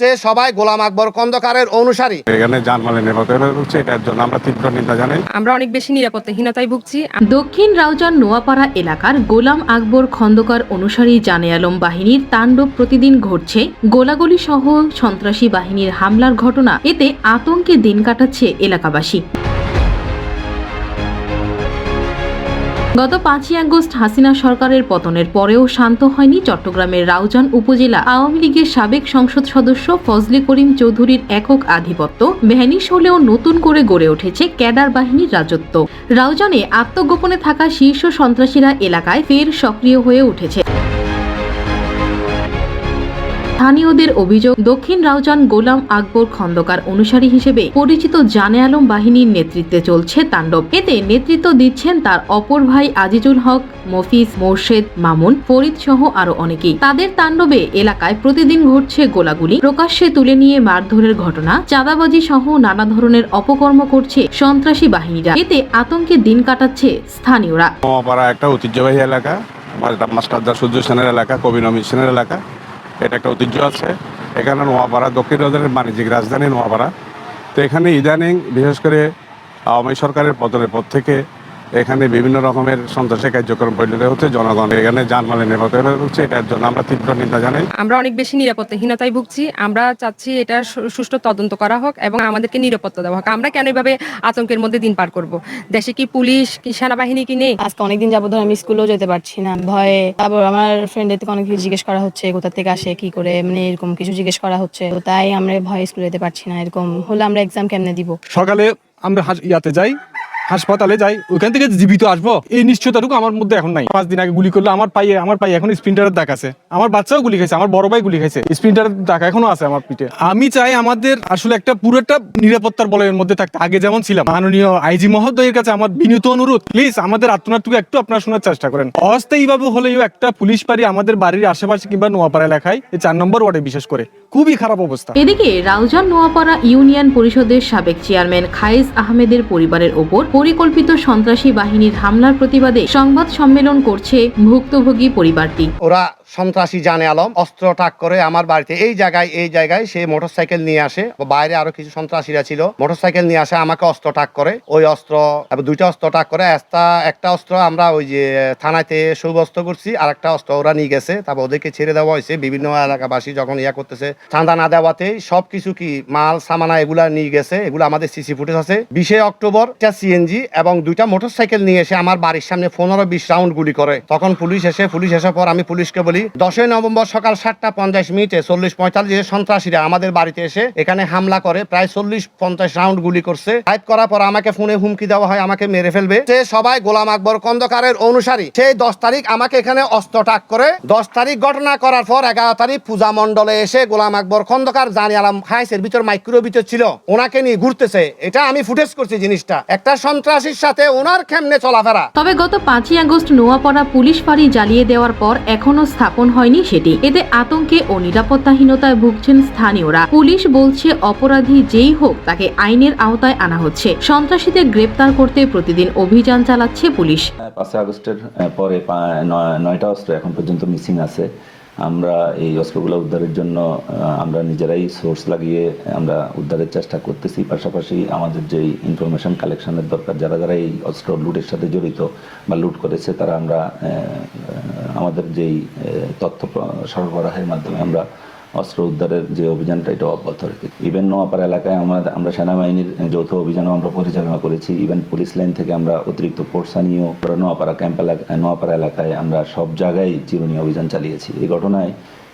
সে সবাই গোলাম আকবর কন্দকারের অনুসারী। এখানে জানমালের নিরাপত্তা হচ্ছে এটার জন্য আমরা তীব্র নিন্দা জানাই। আমরা অনেক বেশি নিরাপত্তাহীনতায় ভুগছি। দক্ষিণ রাউজান নোয়াপাড়া এলাকার গোলাম আকবর খন্দকার অনুসারী জানে আলম বাহিনীর তাণ্ডব প্রতিদিন ঘটছে। গোলাগুলি সহ সন্ত্রাসী বাহিনীর হামলার ঘটনা এতে আতঙ্কে দিন কাটাচ্ছে এলাকাবাসী। গত পাঁচই আগস্ট হাসিনা সরকারের পতনের পরেও শান্ত হয়নি চট্টগ্রামের রাউজান উপজেলা আওয়ামী লীগের সাবেক সংসদ সদস্য ফজলে করিম চৌধুরীর একক আধিপত্য ভ্যানিশ হলেও নতুন করে গড়ে উঠেছে ক্যাডার বাহিনীর রাজত্ব। রাউজানে আত্মগোপনে থাকা শীর্ষ সন্ত্রাসীরা এলাকায় ফের সক্রিয় হয়ে উঠেছে। স্থানীয়দের অভিযোগ, দক্ষিণ রাউজান গোলাম আকবর খন্দকার অনুসারী হিসেবে পরিচিত জানে আলম বাহিনীর নেতৃত্বে চলছে তাণ্ডব। এতে নেতৃত্ব দিচ্ছেন তার অপর ভাই আজিজুল হক, মফিজ, মোর্শেদ, মামুন, ফরিদ সহ আরও অনেকেই। তাদের তাণ্ডবে এলাকায় প্রতিদিন ঘটছে গোলাগুলি। প্রকাশ্যে তুলে নিয়ে মারধরের ঘটনা, চাঁদাবাজি সহ নানা ধরনের অপকর্ম করছে সন্ত্রাসী বাহিনীরা। এতে আতঙ্কে দিন কাটাচ্ছে স্থানীয়রা। একটা ঐতিহ্যবাহী এলাকা মাস্টারদা সূর্য সেনের এলাকা, কবি নমিত সেনের এলাকা। এটা একটা ঐতিহ্য আছে। এখানে নোয়াপাড়া, দক্ষিণ রাজধানীর বাণিজ্যিক রাজধানী নোয়াপাড়া। তো এখানে ইদানিং বিশেষ করে আওয়ামী সরকারের পতনের পর থেকে এখানে বিভিন্ন রকমের সন্ত্রাসী কার্যক্রম পরিণত হচ্ছে জনগণ এখানে যানবাহনের নিরাপত্তা হচ্ছে এটার জন্য আমরা তীব্র নিন্দা জানাই। আমরা অনেক বেশি নিরাপত্তাহীনতায় ভুগছি। আমরা চাচ্ছি এটা সুষ্ঠু তদন্ত করা হোক এবং আমাদেরকে নিরাপত্তা দেওয়া হোক। আমরা কেন এভাবে আতঙ্কের মধ্যে দিন পার করব? দেশে কি পুলিশ কি সেনাবাহিনী কি নেই? আজকে অনেকদিন যাবত ধরে আমি স্কুলেও যেতে পারছি না। ভয়ে তারপর আমার ফ্রেন্ডের থেকে অনেক কিছু জিজ্ঞেস করা হচ্ছে কোথা থেকে আসে কি করে মানে এরকম কিছু জিজ্ঞেস করা হচ্ছে। তো তাই আমরা ভয়ে স্কুলে যেতে পারছি না। এরকম হলে আমরা এক্সাম কেমনে দিব? সকালে আমরা ইয়াতে যাই। হাসপাতালে যাই, ওইখান থেকে জীবিত আসব। এই নিশ্চয়তাটুকু আমার মধ্যে এখন নাই। পাঁচ দিন আগে গুলি করল, আমার পায়ে আমার পায়ে এখন স্প্রিন্টারের দাগ আছে। আমার বাচ্চাও গুলি খাইছে, আমার বড় ভাই গুলি খাইছে। স্প্রিন্টারের দাগ এখনও আছে আমার পিঠে। আমি চাই আমাদের আসলে একটা পুরোটা নিরাপত্তার বলয়ের মধ্যে থাকতে। আগে যেমন ছিলাম, মাননীয় আইজি মহোদয়ের কাছে আমার বিনীত অনুরোধ প্লিজ আমাদের আত্মনাটুকু একটু আপনারা শোনার চেষ্টা করেন। অস্থায়ীভাবে হলেও একটা পুলিশ পারি আমাদের বাড়ির আশেপাশে কিংবা নোয়াপাড়া এলাকায় এই চার নম্বর ওয়ার্ডে বিশেষ করে। খুবই খারাপ অবস্থা। এদিকে রাউজান নোয়াপাড়া ইউনিয়ন পরিষদের সাবেক চেয়ারম্যান খায়েজ আহমেদের পরিবারের ওপর পরিকল্পিত সন্ত্রাসী বাহিনীর হামলার প্রতিবাদে সংবাদ সম্মেলন করছে ভুক্তভোগী পরিবারটি। ওরা সন্ত্রাসী জানে আলম, অস্ত্র টাক করে আমার বাড়িতে। এই জায়গায় এই জায়গায় সে মোটরসাইকেল নিয়ে আসে। বাইরে আরও কিছু সন্ত্রাসীরা ছিল। মোটরসাইকেল নিয়ে আসে, আমাকে অস্ত্র টাক করে। ওই অস্ত্র দুইটা অস্ত্র টাক করে। একটা অস্ত্র আমরা ওই যে থানাতে সুবস্ত করছি আর একটা অস্ত্র ওরা নিয়ে গেছে। তারপর ওদেরকে ছেড়ে দেওয়া হয়েছে। বিভিন্ন এলাকাবাসী যখন ইয়া করতেছে, চাঁদা না দেওয়াতেই সবকিছু কি মাল, সামানা এগুলা নিয়ে গেছে। এগুলো আমাদের সিসি ফুটেজ আছে। বিশে অক্টোবর একটা সিএনজি এবং দুইটা মোটরসাইকেল নিয়ে এসে আমার বাড়ির সামনে পনেরো, বিশ রাউন্ড গুলি করে। তখন পুলিশ এসে, পুলিশ এসার পর আমি পুলিশকে বলি দশই নভেম্বর সকাল সাতটা পঞ্চাশ মিনিটে চল্লিশ পঁয়তাল্লিশ সন্ত্রাসীরা আমাদের বাড়িতে এসে এখানে হামলা করে, প্রায় চল্লিশ পঞ্চাশ রাউন্ড গুলি করছে। ফাইট করার পর আমাকে ফোনে হুমকি দেওয়া হয়, আমাকে মেরে ফেলবে। সে সবাই গোলাম আকবর খন্দকারের অনুসারী। সেই দশ তারিখ আমাকে এখানে অস্ত্র টাক করে। দশ তারিখ ঘটনা করার পর এগারো তারিখ পূজা মণ্ডলে এসে গোলাম আকবর খন্দকার জানি আলম খাইসের ভিতর মাইক্রো ভিতর ছিল। ওনাকে নিয়ে ঘুরতেছে। এটা আমি ফুটেজ করছি জিনিসটা। একটা সন্ত্রাসীর সাথে ওনার কেমনে চলাফেরা? তবে গত পাঁচই আগস্ট নোয়াপাড়া পুলিশ ফাঁড়ি জ্বালিয়ে দেওয়ার পর এখনও স্থাপন হয়নি সেটি। এতে আতঙ্কে ও নিরাপত্তাহীনতায় ভুগছেন স্থানীয়রা। পুলিশ বলছে, অপরাধী যেই হোক, তাকে আইনের আওতায় আনা হচ্ছে। সন্ত্রাসীদের গ্রেপ্তার করতে প্রতিদিন অভিযান চালাচ্ছে পুলিশ। পাঁচই আগস্টের পরে নয়টা অস্ত্র এখন পর্যন্ত মিসিং আছে। আমরা এই অস্ত্রগুলো উদ্ধারের জন্য আমরা নিজেরাই সোর্স লাগিয়ে আমরা উদ্ধারের চেষ্টা করতেছি। পাশাপাশি আমাদের যেই ইনফরমেশন কালেকশনের দরকার, যারা যারা এই অস্ত্র লুটের সাথে জড়িত বা লুট করেছে, তারা আমরা আমাদের যেই তথ্য সরবরাহের মাধ্যমে আমরা অস্ত্র উদ্ধারের যে অভিযানটা, এটা অব্যাহত রেখে। ইভেন নোয়াপাড়া এলাকায় আমরা আমরা সেনাবাহিনীর যৌথ অভিযানও আমরা পরিচালনা করেছি। ইভেন পুলিশ লাইন থেকে আমরা অতিরিক্ত ফোর্স আনিয়েও নোয়াপাড়া ক্যাম্প নোয়াপাড়া এলাকায় আমরা সব জায়গায় চিরুনি অভিযান চালিয়েছি। এই ঘটনায়,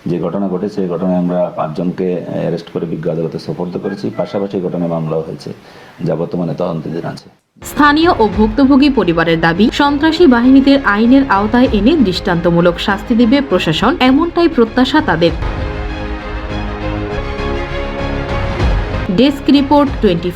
যে ঘটনা ঘটেছে, এই ঘটনায় আমরা পাঁচজনকে অ্যারেস্ট করে বিজ্ঞ আদালতে সোপর্দ করেছি। পাশাপাশি ঘটনায় মামলাও হয়েছে, যা বর্তমানে তদন্তাধীন আছে। স্থানীয় ও ভুক্তভোগী পরিবারের দাবি, সন্ত্রাসী বাহিনীদের আইনের আওতায় এনে দৃষ্টান্তমূলক শাস্তি দিবে প্রশাসন, এমনটাই প্রত্যাশা তাদের। Desk report twenty